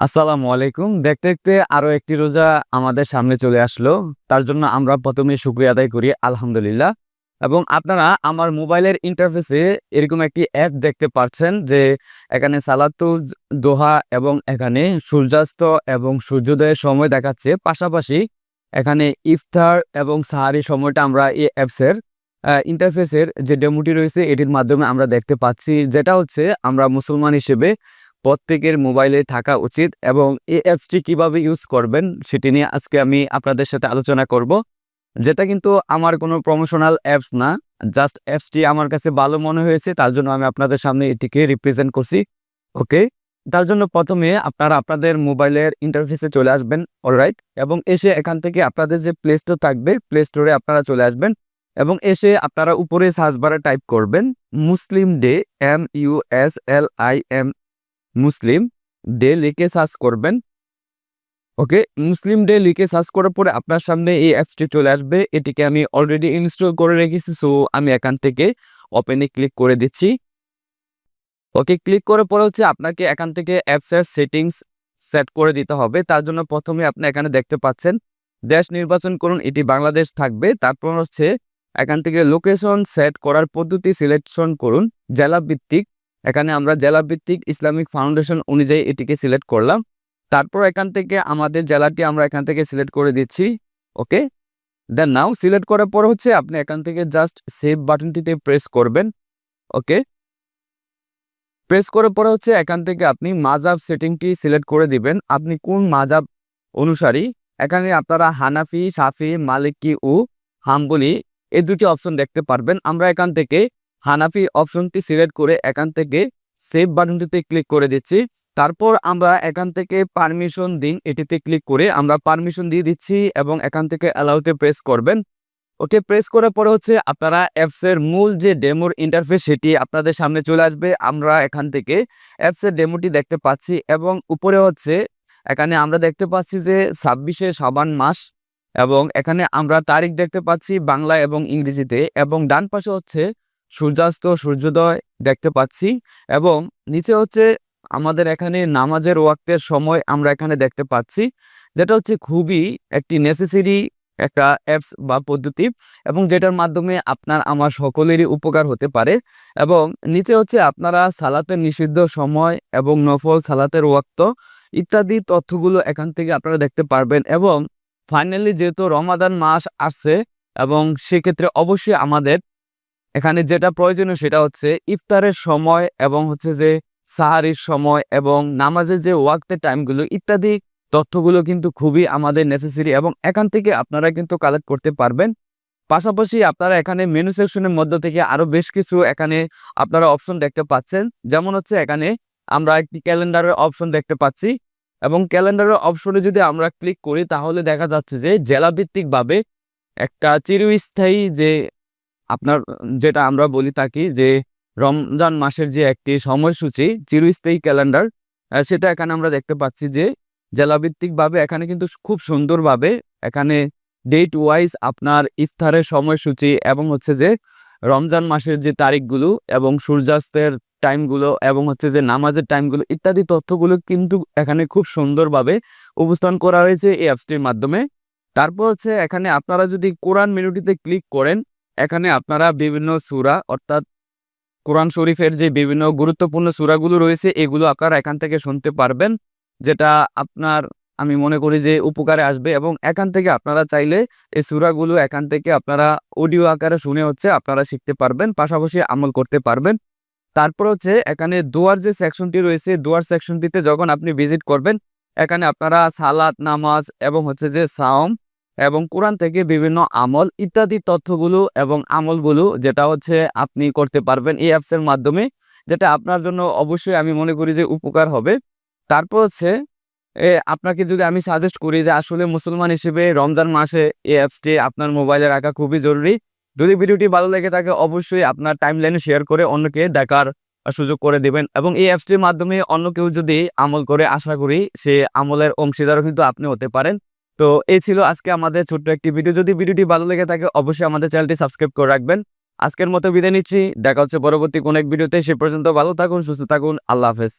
আসসালামু আলাইকুম। দেখতে, দেখতে আরও একটি রোজা আমাদের সামনে চলে আসলো। তার জন্য আমরা ১ম এ আদায় করি আলহামদুলিল্লাহ। এবং আপনারা আমার মোবাইলের ইন্টারফেসে এরকম একটি অ্যাপ দেখতে পাচ্ছেন যে এখানে সালাতুজ দোহা এবং এখানে সূর্যাস্ত এবং সূর্যোদয়ের সময় দেখাচ্ছে। পাশাপাশি এখানে ইফতার এবং সাহারি সময়টা আমরা এই অ্যাপসের ইন্টারফেসের যে ডেমোটি রয়েছে এটির মাধ্যমে আমরা দেখতে পাচ্ছি। যেটা হচ্ছে আমরা মুসলমান হিসেবে প্রত্যেকের মোবাইলে থাকা উচিত এবং এই অ্যাপসটি কীভাবে ইউজ করবেন সেটি নিয়ে আজকে আমি আপনাদের সাথে আলোচনা করব। যেটা কিন্তু আমার কোনো প্রমোশনাল অ্যাপস না। জাস্ট অ্যাপসটি আমার কাছে ভালো মনে হয়েছে, তার জন্য আমি আপনাদের সামনে এটিকে রিপ্রেজেন্ট করছি। ওকে? তার জন্য প্রথমে আপনারা আপনাদের মোবাইলের ইন্টারফেসে চলে আসবেন অলরাইট এবং এসে এখান থেকে আপনাদের যে প্লে স্টোর থাকবে প্লে স্টোরে আপনারা চলে আসবেন এবং এসে আপনারা উপরে সার্চ বারে টাইপ করবেন Muslim day M U S L I M Muslim day লিখে সার্চ করবেন। ওকে? মুসলিম ডে লিখে সার্চ করার পরে আপনার সামনে এই অ্যাপসটি চলে আসবে। এটিকে আমি অলরেডি ইনস্টল করে রেখেছি। সো আমি এখান থেকে ওপেনে ক্লিক করে দিচ্ছি। ওকে ক্লিক করার পরে হচ্ছে আপনাকে এখান থেকে অ্যাপসের সেটিংস সেট করে দিতে হবে। তার জন্য প্রথমে আপনি এখানে দেখতে পাচ্ছেন, দেশ নির্বাচন করুন, এটি বাংলাদেশ থাকবে। তারপর হচ্ছে এখান থেকে লোকেশন সেট করার পদ্ধতি সিলেকশন করুন, জেলা ভিত্তিক। এখানে আমরা জেলা ভিত্তিক ইসলামিক ফাউন্ডেশন অনুযায়ী এটিকে সিলেক্ট করলাম। তারপর এখান থেকে আমাদের জেলাটি আমরা এখান থেকে সিলেক্ট করে দিচ্ছি। ওকে? দেন নাও সিলেক্ট করার পর হচ্ছে আপনি এখান থেকে জাস্ট সেভ বাটনটিতে প্রেস করবেন। ওকে? প্রেস করার পরে হচ্ছে এখান থেকে আপনি মাজাব সেটিংটি সিলেক্ট করে দিবেন। আপনি কোন মাজাব অনুসারী এখানে আপনারা হানাফি, শাফি, মালিকি ও হাম্বলি এই দুটি অপশন দেখতে পারবেন। আমরা এখান থেকে হানাফি অপশনটি সিলেক্ট করে এখান থেকে সেভ বাটনটিতে ক্লিক করে দিচ্ছি। তারপর আমরা এখান থেকে পারমিশন দিন, এটিতে ক্লিক করে আমরা পারমিশন দিয়ে দিচ্ছি এবং এখান থেকে অ্যালাউতে প্রেস করবেন। ওকে, প্রেস করার পরে হচ্ছে আপনারা অ্যাপসের মূল যে ডেমোর ইন্টারফেস, সেটি আপনাদের সামনে চলে আসবে। আমরা এখান থেকে অ্যাপসের ডেমোটি দেখতে পাচ্ছি এবং উপরে হচ্ছে এখানে আমরা দেখতে পাচ্ছি যে ছাব্বিশে সাবান মাস এবং এখানে আমরা তারিখ দেখতে পাচ্ছি বাংলা এবং ইংরেজিতে এবং ডান পাশে হচ্ছে সূর্যাস্ত, সূর্যোদয় দেখতে পাচ্ছি এবং নিচে হচ্ছে আমাদের এখানে নামাজের ওয়াক্তের সময় আমরা এখানে দেখতে পাচ্ছি। যেটা হচ্ছে খুবই একটি নেসেসারি একটা অ্যাপস বা পদ্ধতি এবং যেটার মাধ্যমে আপনার আমার সকলেরই উপকার হতে পারে এবং নিচে হচ্ছে আপনারা সালাতের নিষিদ্ধ সময় এবং নফল সালাতের ওয়াক্ত ইত্যাদি তথ্যগুলো এখান থেকে আপনারা দেখতে পারবেন এবং ফাইনালি যেহেতু রমাদান মাস আসছে এবং সেক্ষেত্রে অবশ্যই আমাদের এখানে যেটা প্রয়োজনীয় সেটা হচ্ছে ইফতারের সময় এবং হচ্ছে যে সাহারির সময় এবং নামাজের যে ওয়াক্তের টাইমগুলো ইত্যাদি তথ্যগুলো কিন্তু খুবই আমাদের নেসেসারি এবং এখান থেকে আপনারা কিন্তু কালেক্ট করতে পারবেন। পাশাপাশি আপনারা এখানে মেনু সেকশনের মধ্য থেকে আরও বেশ কিছু এখানে আপনারা অপশন দেখতে পাচ্ছেন। যেমন হচ্ছে এখানে আমরা একটি ক্যালেন্ডারের অপশন দেখতে পাচ্ছি এবং ক্যালেন্ডারের অপশনে যদি আমরা ক্লিক করি তাহলে দেখা যাচ্ছে যে জেলাভিত্তিকভাবে একটা চিরস্থায়ী যে আপনার, যেটা আমরা বলি থাকি যে, রমজান মাসের যে একটি সময়সূচি, চিরস্থায়ী ক্যালেন্ডার সেটা এখানে আমরা দেখতে পাচ্ছি যে, জেলাভিত্তিকভাবে এখানে কিন্তু খুব সুন্দরভাবে এখানে ডেট ওয়াইজ আপনার ইফতারের সময়সূচি এবং হচ্ছে যে, রমজান মাসের যে তারিখগুলো এবং সূর্যাস্তের টাইমগুলো এবং হচ্ছে যে নামাজের টাইমগুলো ইত্যাদি তথ্যগুলো কিন্তু এখানে খুব সুন্দরভাবে উপস্থাপন করা হয়েছে এই অ্যাপসটির মাধ্যমে। তারপর হচ্ছে এখানে আপনারা যদি কোরআন মেনুটিতে ক্লিক করেন এখানে আপনারা বিভিন্ন সূরা অর্থাৎ কোরআন শরীফের যে বিভিন্ন গুরুত্বপূর্ণ সূরাগুলো রয়েছে এগুলো আপনারা এখান থেকে শুনতে পারবেন। যেটা আপনার আমি মনে করি যে উপকারে আসবে এবং এখান থেকে আপনারা চাইলে এই সূরাগুলো এখান থেকে আপনারা অডিও আকারে শুনে হচ্ছে আপনারা শিখতে পারবেন। পাশাপাশি আমল করতে পারবেন। তারপর হচ্ছে এখানে দোয়ার যে সেকশনটি রয়েছে দোয়ার সেকশনটিতে যখন আপনি ভিজিট করবেন এখানে আপনারা সালাত, নামাজ এবং হচ্ছে যে সাওম এবং কোরআন থেকে বিভিন্ন আমল ইত্যাদি তথ্যগুলো এবং আমলগুলো যেটা হচ্ছে আপনি করতে পারবেন এই অ্যাপসের মাধ্যমে। যেটা আপনার জন্য অবশ্যই আমি মনে করি যে উপকার হবে। তারপর হচ্ছে আপনাকে যদি আমি সাজেস্ট করি যে আসলে মুসলমান হিসেবে রমজান মাসে এই অ্যাপসটি আপনার মোবাইলে রাখা খুবই জরুরি। যদি ভিডিওটি ভালো লেগে থাকে অবশ্যই আপনার টাইমলাইনে শেয়ার করে অন্যকে দেখার সুযোগ করে দিবেন এবং এই অ্যাপসটির মাধ্যমে অন্য কেউ যদি আমল করে আশা করি সে আমলের অংশীদারও কিন্তু আপনি হতে পারেন। তো এই ছিল আজকে আমাদের ছোট্ট একটি ভিডিও। যদি ভিডিওটি ভালো লেগে থাকে অবশ্যই আমাদের চ্যানেলটি সাবস্ক্রাইব করে রাখবেন। আজকের মতো বিদায় নিচ্ছি। দেখা হচ্ছে পরবর্তী কোনো এক ভিডিওতে। সে পর্যন্ত ভালো থাকুন, সুস্থ থাকুন। আল্লাহ হাফেজ।